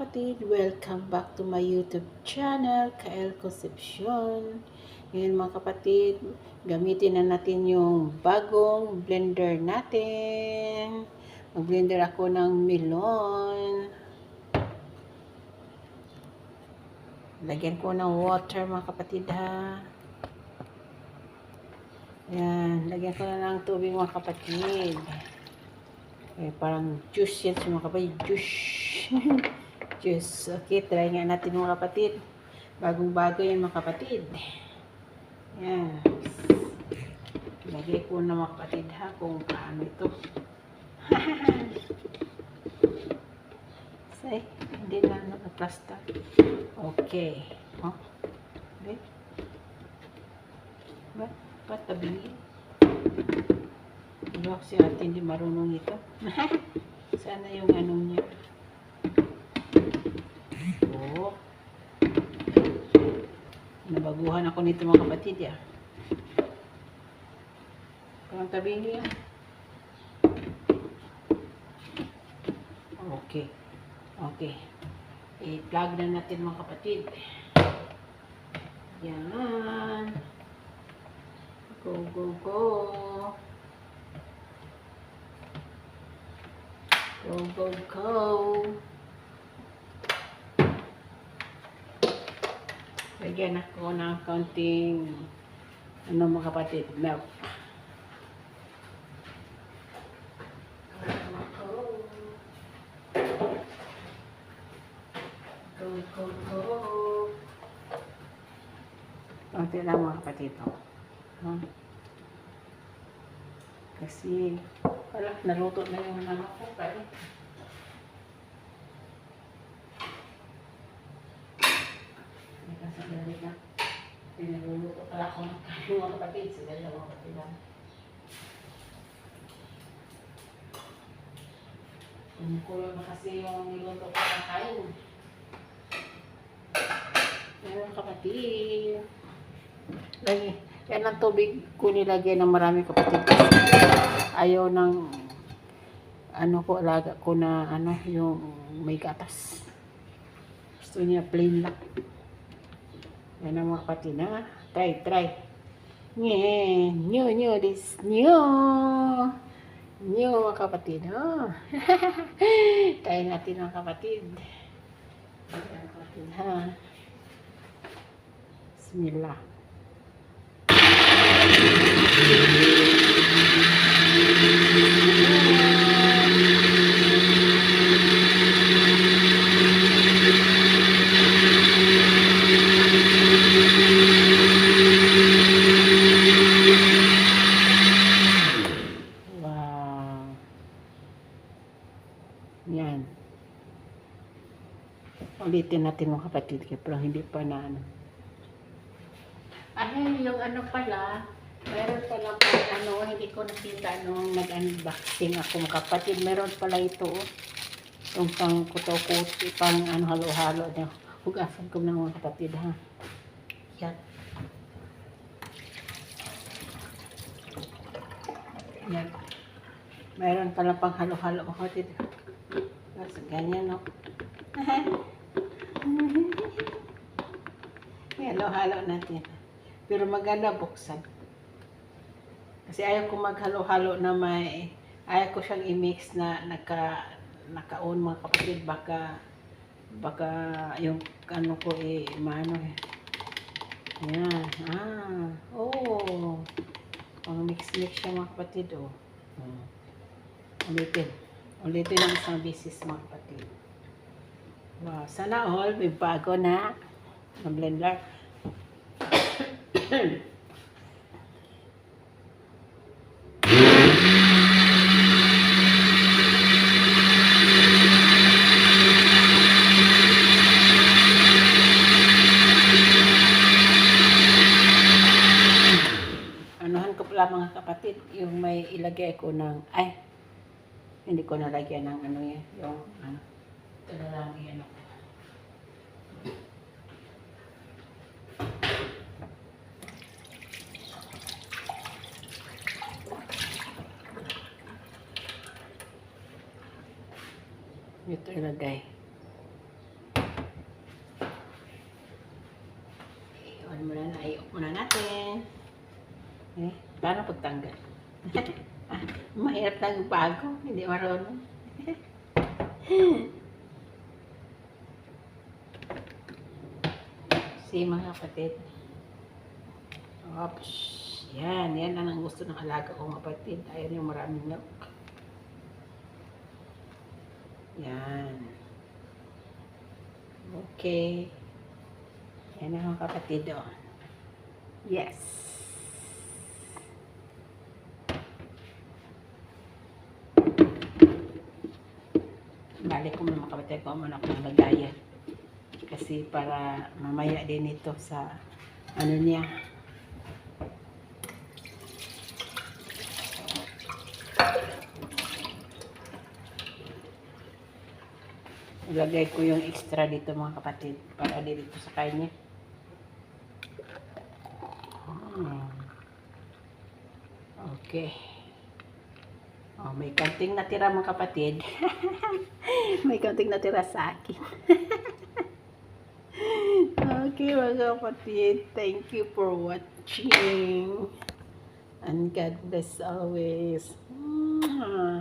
kapatid, welcome back to my YouTube channel, Kael Concepcion. Ngayon mga kapatid, gamitin na natin yung bagong blender natin. Mag-blender ako ng melon. Lagyan ko ng water mga kapatid ha. Yan, lagyan ko na ng tubig mga kapatid. Eh, parang juice yan mga kapatid. Juice. juice. Okay, try nga natin mga kapatid. Bagong bago yan mga kapatid. Yan. Lagay ko na mga kapatid ha kung paano ito. Say, hindi na nakaplasta. Okay. Oh. Okay. Ba't? Ba't tabingin? Wala si ate hindi marunong ito. Sana yung ano niya. Nabaguhan ako nito mga kapatid ya. Parang tabi niya. Okay. Okay. I-plug na natin mga kapatid. Yan. Go, go, go. Go, go, go. Lagyan ako ng kaunting ano mga kapatid, milk. Kaunti lang mga kapatid. Oh. Huh? Kasi, wala, naluto na yung ano ko. Kaya, sandali lang. Pinaluluto pala ako ng kain mga kapatid. Sandali lang mga kapatid lang. Kumukulo na kasi yung niluto ko ng kain. Mga kapatid. Lagi. Yan ang tubig ko nilagay ng marami kapatid. Ayaw ng ano ko, alaga ko na ano, yung may gatas. Gusto niya plain lang. Yan ang mga kapatid. Try, try. Nye, nyo, nyo, this, nyo. Nyo, mga kapatid. Oh. try natin mga kapatid. Yan, mga kapatid, ha. Bismillah. Yan. Ulitin natin mga kapatid kaya pero hindi pa na ano. Ay, yung ano pala, meron pala pa ano, hindi ko nakita nung nag-unboxing ako mga kapatid. Meron pala ito, oh. Yung pang kuto-kuto, pang ano, halo-halo niya. Hugasan ko ng mga kapatid, ha. Yan. Yan. Meron pala pang halo-halo mga kapatid. Tapos ganyan, no. Halo-halo natin. Pero maganda buksan. Kasi ayaw ko maghalo-halo na may ayaw ko siyang i-mix na naka naka-on mga kapatid baka baka yung ano ko eh maano eh. Ayan. Ah. Oh. Pang mix-mix siya mga kapatid oh. Hmm. Ulitin. Ulitin ang isang bisis mga kapatid. Wow. Sana all may bago na na blender. Anuhan ko pala mga kapatid, yung may ilagay ko ng, ay, hindi ko nalagyan ng ano yan. Yung ano. Ito na lang yan ako. Ito ilagay. Iwan muna na. Iyok muna natin. Eh, paano pagtanggal? ah, mahirap lang bago. Hindi marunong. si mga kapatid. Oops. Yan, yan ang gusto ng alaga kong kapatid. Ayaw yung maraming milk. Yan. Okay. Yan ang kapatid, oh. Yes. Balik ko mga kapatid ko muna ako ng lagayan. Kasi para mamaya din ito sa ano niya. Ilagay ko yung extra dito mga kapatid para dito sa kanya. Hmm. Okay. Oh, may kanting natira mga kapatid. may kanting natira sa akin. okay mga kapatid. Thank you for watching. And God bless always. Mwah.